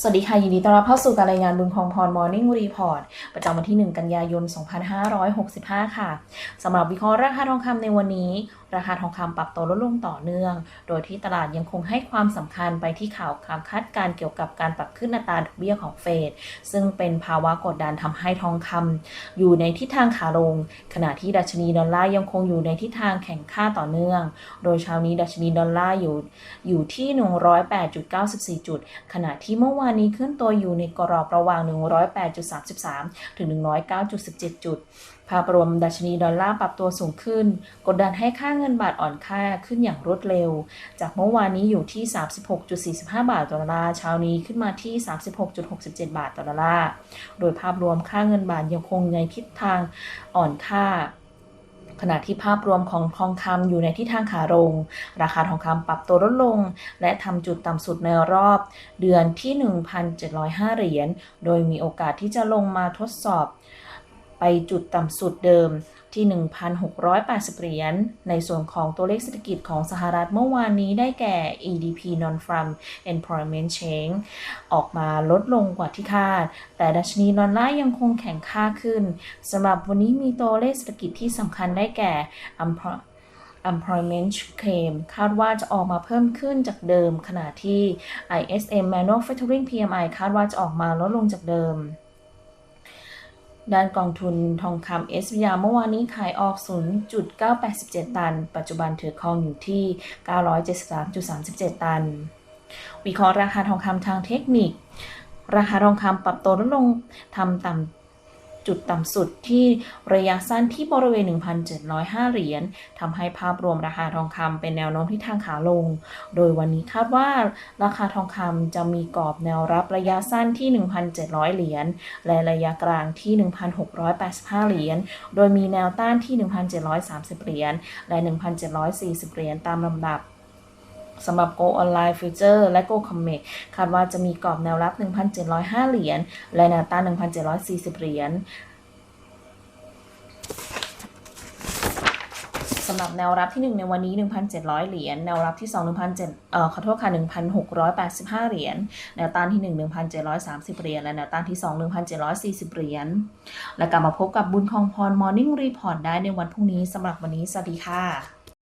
สวัสดีค่ะ ยินดีต้อนรับเข้าสู่การรายงานบุญคองพรมอร์นิ่งรีพอร์ตประจำวันที่ 1 กันยายน 2565 ค่ะสำหรับวิเคราะห์ราคาทองคำในวันนี้ ราคาทองคำปรับตัวลดลงต่อเนื่อง โดยที่ตลาดยังคงให้ความสำคัญไปที่ข่าวการคาดการเกี่ยวกับการปรับขึ้นอัตราดอกเบี้ยของเฟดซึ่งเป็นภาวะกดดันทำให้ทองคำอยู่ในทิศทางขาลง ขณะที่ดัชนีดอลลาร์ยังคงอยู่ในทิศทางแข่งค่าต่อเนื่อง โดยเช้านี้ดัชนีดอลลาร์อยู่อยู่ที่ 108.94 จุด ขณะที่เมื่อวานนี้ขึ้นตัวอยู่ในกรอบระหว่าง 108.33 ถึง 109.17 จุด ภาพรวมดัชนีดอลลาร์ปรับตัวสูงขึ้น กดดันให้ค่าเงินงินบาทอ่อนค่าขึ้นอย่างรวดเร็ว จากเมื่อวานนี้อยู่ที่ 36.45 บาทต่อดอลลาร์เช้านี้ขึ้นมาที่ 36.67 บาทต่อดอลลาร์โดยภาพรวมค่าเงินบาทยังคงในทิศทางอ่อนค่าขณะที่ภาพรวมของทองคำอยู่ในทิศทางขาลง ราคาทองคำปรับตัวลดลง และทำจุดต่ำสุดในรอบ เดือนที่ 1,705 เหรียญ โดยมีโอกาสที่จะลงมาทดสอบ ไปจุดต่ำสุดเดิม ที่ 1,680 เหรียญ ในส่วนของตัวเลขเศรษฐกิจของสหรัฐเมื่อวานนี้ได้แก่ EDP Non-Farm Employment Change ออกมาลดลงกว่าที่คาด แต่ดัชนีดอลลาร์ยังคงแข็งค่าขึ้นสำหรับวันนี้มีตัวเลขเศรษฐกิจที่สำคัญได้แก่ Employ- employment claim คาดว่าจะออกมาเพิ่มขึ้นจากเดิม ขณะที่ ISM Manufacturing PMI คาดว่าจะออกมาลดลงจากเดิม ด้านกองทุนทองคำ s อ r เมื่อวานนี้ขายออก 0.987 ตัน ปัจจุบันถือครองอยู่ที่ 973.37 ตัน วิเคราะห์ราคาทองคำทางเทคนิค ราคาทองคำปรับตัวลดลงทำต่ำ จุดต่ำสุดที่ระยะสั้นที่บริเวณ 1,705 เหรียญทำให้ภาพรวมราคาทองคำเป็นแนวโน้มที่ทางขาลง โดยวันนี้คาดว่าราคาทองคำจะมีกรอบแนวรับระยะสั้นที่ 1,700 เหรียญและระยะกลางที่ 1,685 เหรียญโดยมีแนวต้านที่ 1,730 เหรียญและ 1,740 เหรียญตามลำดับ สำหรับ Go Online Future และ Go Comex คาดว่าจะมีกรอบแนวรับ 1,705 เหรียญ และแนวต้าน1,740 เหรียญสำหรับแนวรับที่ 1 ในวันนี้ 1,700 เหรียญ แนวรับที่2 1,700เอ่อขอโทษค่ะ 1,685 เหรียญ แนวต้านที่ 1 1,730 เหรียญ และแนวต้านที่ 2 1,740 เหรียญ และกลับมาพบกับบุญคองพร Morning Report ได้ในวันพรุ่งนี้สำหรับวันนี้ สวัสดีค่ะ